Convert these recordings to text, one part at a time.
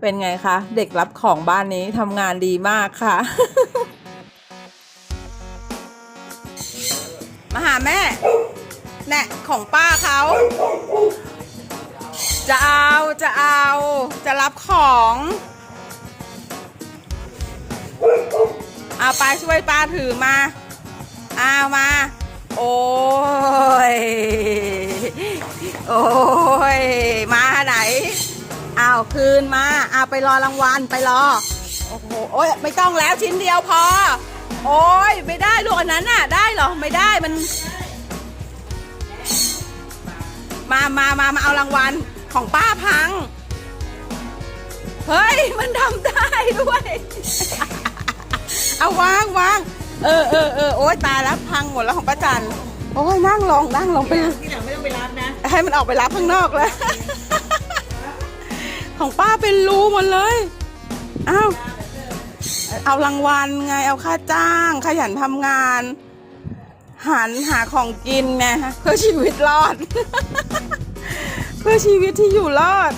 เป็นไงคะ เด็กรับของบ้านนี้ทำงานดีมากค่ะ มาหาแม่แน่ของป้าเขา จะเอาจะเอา จะรับของเอาไปช่วยป้าถือมาเอามา โอ้ คืนมาเอาไปรอรางวัลไปรอ โอ้โหโอ้ยไม่ต้องแล้วชิ้นเดียวพอ โอ้ยไม่ได้ลูกอันนั้นน่ะ ได้เหรอไม่ได้มัน มามามามาเอารางวัลของป้าพัง เฮ้ย มันทำได้ด้วย เอาวางวางเออเออเออโอ๊ยตายแล้วพังหมดแล้วของป้าจันโอ้ยนั่งลงนั่งลงไปที่หลังไม่ต้องไปรับนะ ให้มันออกไปรับข้างนอกแล้ว ของป้าเป็นรูหมดเลยอ้าวเอารางวัลไงเอาค่าจ้าง ขยันทำงาน หันหาของกินไงเพื่อชีวิตรอด เพื่อชีวิตที่อยู่รอด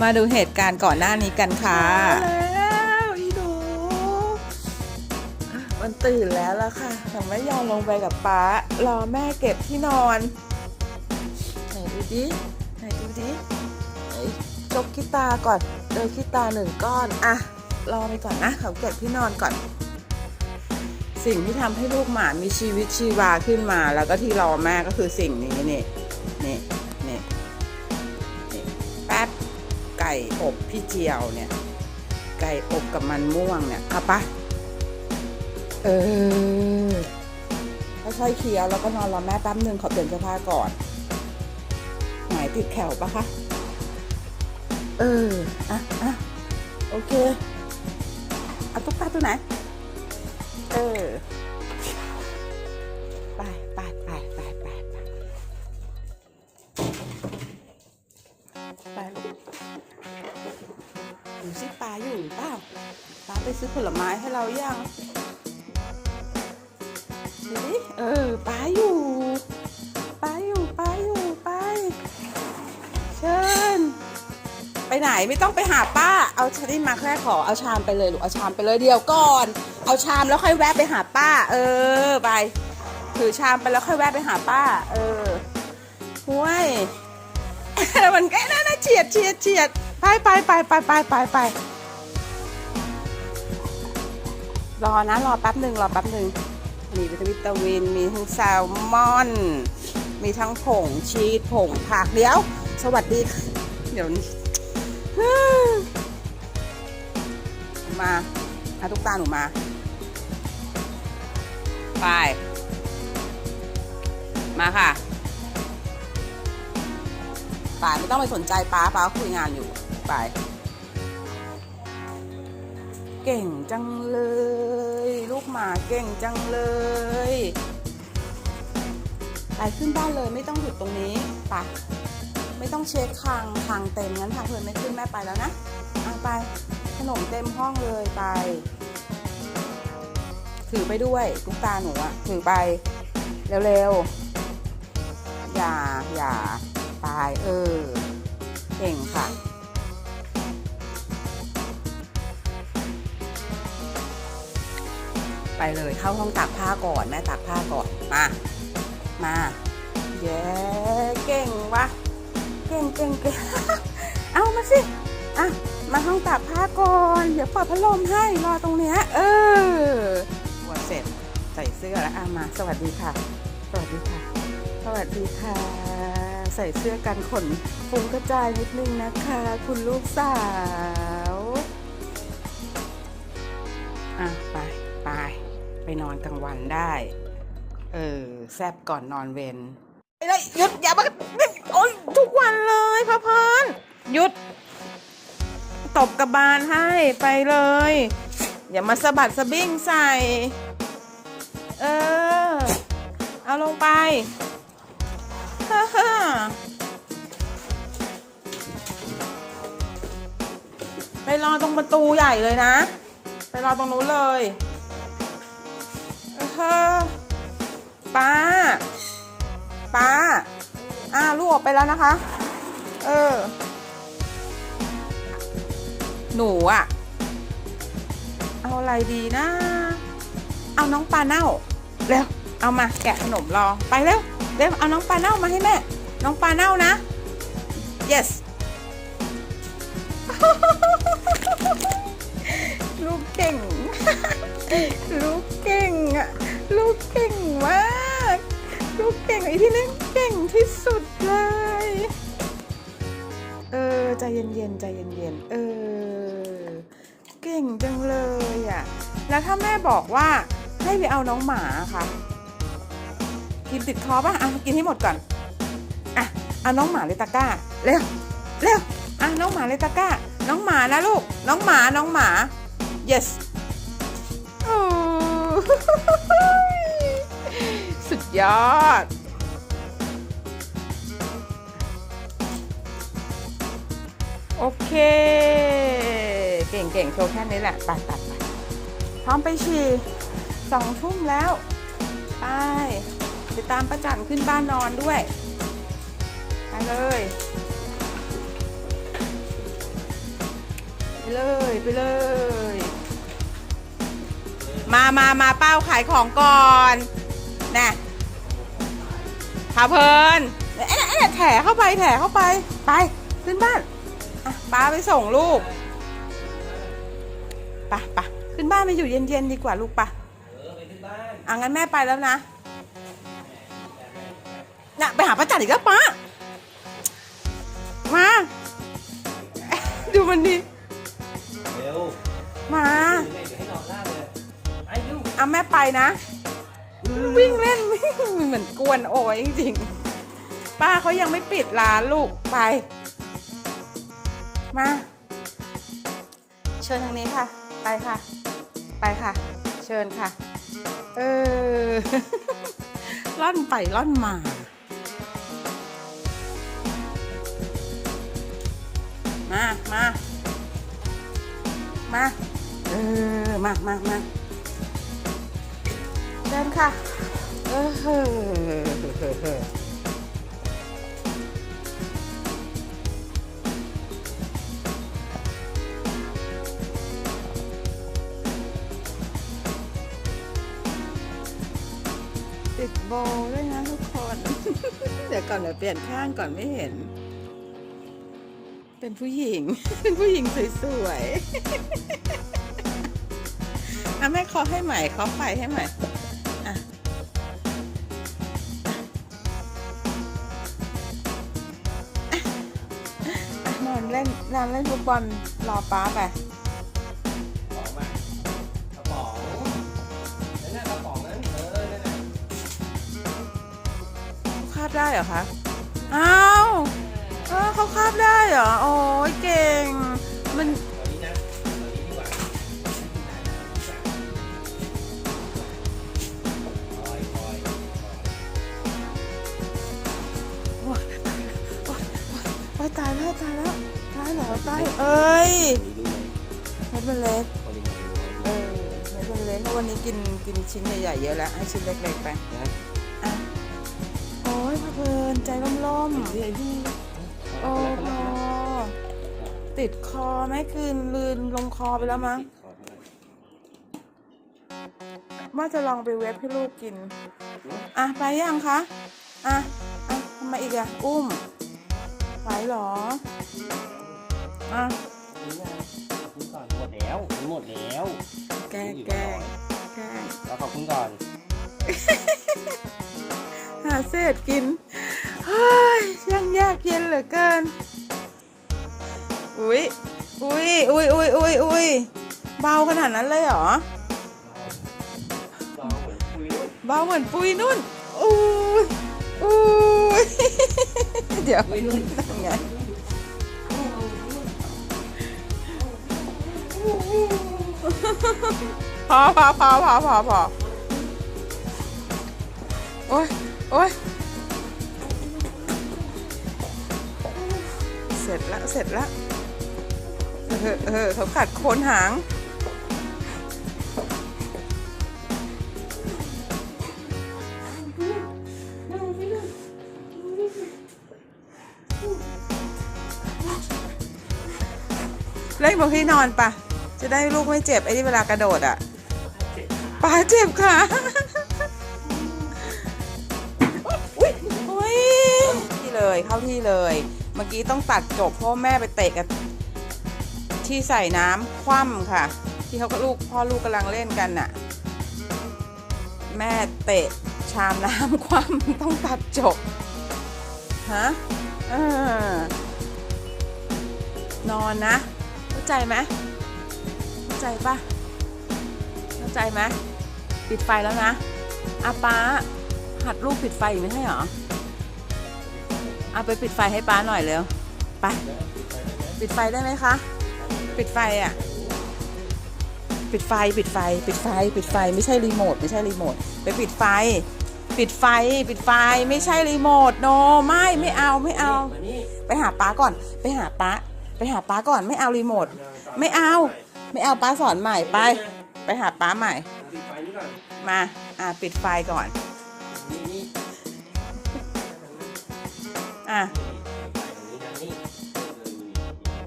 มาดูเหตุการณ์ก่อนหน้านี้กันค่ะแล้วอีดูมันตื่นแล้วล่ะค่ะแต่ไม่ยอมลงไปกับป๊ารอแม่เก็บที่นอนไหนดูดิไหนดูดิ จกขี้ตาก่อนเจอขี้ตาหนึ่งก้อนอะรอไปก่อนนะเขาเก็บที่นอนก่อน สิ่งที่ทำให้ลูกหมามีชีวิตชีวาขึ้นมา แล้วก็ที่รอแม่ก็คือสิ่งนี้นี่นี่นี่นี่แป๊บไก่อบพี่เจียวเนี่ย ไก่อบกับมันม่วงเนี่ยเอาปะเออค่อยๆเคี้ยวแล้วก็นอนรอแม่แป๊บนึงขอเปลี่ยนเสื้อผ้าก่อนหมายติดแขวปะคะ เออ อะอะโอเค เอาตุ๊กตาตัวไหน เออ ไปไปไปไปไปไปไปลูกดูสิปลาอยู่หรือเปล่าปลาไปซื้อผลไม้ให้เรายังดูดิเออปลาอยู่ ไหนไม่ต้องไปหาป้า เอาชนิดมาแค่ขอเอาชามไปเลยลูกเอาชามไปเลยเดียวก่อน เอาชามแล้วค่อยแวะไปหาป้า เออไปถือชามไปแล้วค่อยแวะไปหาป้า เออห้วยมันแค่นั้นนะเฉียดเฉียดเฉียดไปไปไปไปไปไปไปรอนะรอแป๊บหนึ่งรอแป๊บหนึ่งมีวิตามินตาวินมีทั้งแซลมอน มีทั้งผงชีสผงผักเดี๋ยว สวัสดี เดี๋ยวนี้ มาเอาตุ๊กตาหนูมา ไป มาค่ะไปไม่ต้องไปสนใจป้าป้าคุยงานอยู่ ไป เก่งจังเลย ลูกหมาเก่งจังเลยไปขึ้นบ้านเลยไม่ต้องหยุดตรงนี้ไป ไม่ต้องเช็คคางคางเต็มงั้นพาเพลินไม่ขึ้นแม่ไปแล้วนะเอาไปขนมเต็มห้องเลยไป ถือไปด้วยตุ๊กตาหนูอะถือไปเร็วๆอย่าอย่าไปเออเก่งค่ะไปเลยเข้าห้องตากผ้าก่อนแม่ตากผ้าก่อนมา มา ห้องตากผ้าก่อน เดี๋ยวเปิดพัดลมให้รอตรงเนี้ยเออหัวเสร็จใส่เสื้อแล้วอะมา สวัสดีค่ะ สวัสดีค่ะ สวัสดีค่ะ ใส่เสื้อกันขนฟุ้งกระจายนิดนึงนะคะ คุณลูกสาวอะไปไปไปนอนกลางวันได้ เออแซบก่อนนอนเวนไอ้เลยหยุดอย่ามาโอ้ยทุกวันเลยพะพานหยุด ตบกระบาลให้ไปเลย อย่ามาสะบัดสะบิ้งใส่ เออ เอาลงไปฮ่าฮ่าไปรอตรงประตูใหญ่เลยนะ ไปรอตรงนู้นเลยเออป้า ป้า อ่าลูกออกไปแล้วนะคะ เออ หนูอะเอาอะไรดีนะ เอาน้องปลาเน่าเร็วเอามาแกะขนมรอไปเร็วเร็วเอาน้องปลาเน่ามาให้แม่ น้องปลาเน่านะ yes ลูกเก่ง ลูกเก่งอะลูกเก่งมาก ลูกเก่งไอ้ที่นี่เก่งที่สุดเลย จังเลยอะแล้วถ้าแม่บอกว่าให้ไปเอาน้องหมาค่ะ กินติดคอป่ะอะกินให้หมดก่อน อะ เอาน้องหมาเลยตะก้า เร็ว เร็ว อะน้องหมาเลยตะก้า น้องหมานะลูก น้องหมา น้องหมา yes โอ้สุดยอดโอเค ก่งเก่งๆโชว์แค่นี้แหละไปไปไปพร้อมไปฉี่สองทุ่มแล้ว ไปไปตามประจันขึ้นบ้านนอนด้วยไปเลยไปเลยไปเลย มามามาเป้าขายของก่อนน่ะพาเพลินเอ๊ะเอ๊ะแถเข้าไปแถเข้าไปไปขึ้นบ้านอะป้าไปส่งลูก ปไปขึ้นบ้านไปอยู่เย็นๆดีกว่าลูกปะเออไปที่บ้านอะงั้นแม่ไปแล้วนะน่ะไปหาป้าจัดอีกแล้วป้ามา ดูมันดิเร็วมาเดี๋ยวให้นอนล่างเลยไปลูกเอาแม่ไปนะ วิ่งเล่นวิ่งเหมือนกวนโอยจริงๆป้าเขายังไม่ปิดร้านลูกไป มา เชิญทางนี้ค่ะ ไปค่ะ ไปค่ะ เชิญค่ะ เออ ล่อนไปล่อนมามามามา เออ มามามาเดินค่ะ เออ ก่อนเดี๋ยวเปลี่ยนข้างก่อนไม่เห็น เป็นผู้หญิง เป็นผู้หญิงสวยๆอะแม่เคอให้ใหม่เคอไฟให้ใหม่อะอะนอนเล่นนอนเล่นฟุตบอลรอป้าไปาบได้เหรอคะ อ้าวเขาคาบได้เหรอ โอ้ยเก่ง มันเอานี้นะเอายตายแล้วตายแล้วตายแล้วตายเอ้ยนี่รู้ไหมเม็ดมันเล็กเอไรเออเม็ดมันเล็กเพราะวันนี้กินกินชิ้นใหญ่ๆเยอะแล้วให้ชิ้นเล็กๆไป เพลินใจล่มๆเฮ้ยพี่โอ้พอติดคอไหมคืนลืนลงคอไปแล้วมั้งว่าจะลองไปเว็บให้ลูกกิน อะ ไปยังคะ อะ อะทำไมอีกอะ อุ้มไหวเหรอ อะนี่ไงขอบคุณก่อนหมดแล้วมันหมดแล้ว แกล้งแกล้งแกล้งเราขอบคุณก่อน หาเศษกินเฮ้ย ช่างยากเย็นเหลือเกิน อุ๊ยอุ๊ยอุ๊ยอุ๊ยอุ๊ยอุ๊ยเบาขนาดนั้นเลยเหรอเหมือนคุยด้วยเบาเหมือนปุยนุ่นอุ้ยอุ้ยเดี๋ยวทำไงพอพอพอพอพอพอโอ้ยโอ้ย สร็จแล้วเสร็จแล้วเออเออเขากัดโคนหางเร่งบอกให้นอนปะจะได้ลูกไม่เจ็บ ไอ้ที่เวลากระโดดอะป้าเจ็บค่ะอุ้ยอุ้ยที่เลยเข้าที่เลย มื่อกี้ต้องตัดจบเพราะแม่ไปเตะกับที่ใส่น้ำคว่ำค่ะ ที่เขาก็ลูกพ่อลูกกำลังเล่นกันน่ะ แม่เตะชามน้ำคว่ำต้องตัดจบฮะอนอนนะ เข้าใจไหมเข้าใจปะเข้าใจไหมปิดไฟแล้วนะอาป้าหัดลูกปิดไฟไม่ใช่เหรอ เอาไปปิดไฟให้ป้าหน่อยเร็ว ไป ปิดไฟได้ไหมคะ ปิดไฟอะ ปิดไฟ ปิดไฟ ปิดไฟ ปิดไฟ ไม่ใช่รีโมท ไม่ใช่รีโมท ไปปิดไฟ ปิดไฟ ปิดไฟ ไม่ใช่รีโมท โน ไม่ ไม่เอา ไม่เอา ไปหาป้าก่อน ไปหาป้า ไปหาป้าก่อน ไม่เอารีโมท ไม่เอา ไม่เอาป้าสอนใหม่ ไป ไปหาป้าใหม่ มา อ่า ปิดไฟก่อน อะไฟตรงนี้นะนี่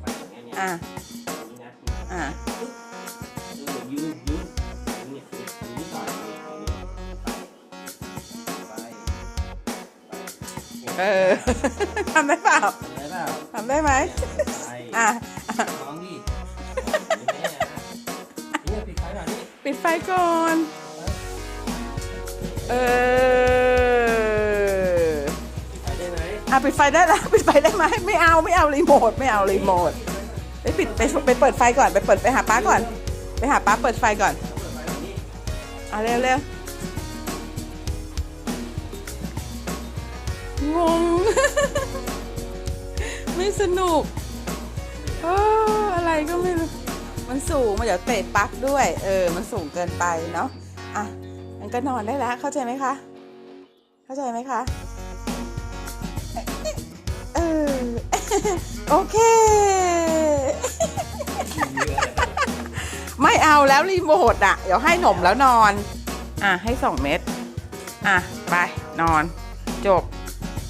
ไฟตรงนี้เนี่ยอะนี่นะอะเออยืนยืนนี่นี่ก่อนนี่ไปไปเออทำได้เปล่าได้เปล่าทำได้ไหมไปอะน้องดินี่ปิดไฟก่อนนี่ปิดไฟก่อน เออ อะปิดไฟได้แล้วปิดไฟได้ไหมไม่เอาไม่เอารีโมทไม่เอารีโมทไปปิดไปไปเปิดไฟก่อนไปเปิดไปหาป้าก่อน ไปหาป้าเปิดไฟก่อนเปิดไฟแบบนี้เอาเร็วเร็วงง ไม่สนุกเอออะไรก็ไม่รู้ มันสูงมันเดี๋ยวเตะปลั๊กด้วย เออ มันสูงเกินไปเนาะอะมันก็นอนได้แล้วเข้าใจไหมคะ เข้าใจไหมคะ โอเค ไม่เอาแล้วรีโมทอะ เดี๋ยวให้หนมแล้วนอน อะ ให้สองเม็ด อะ ไป นอน จบ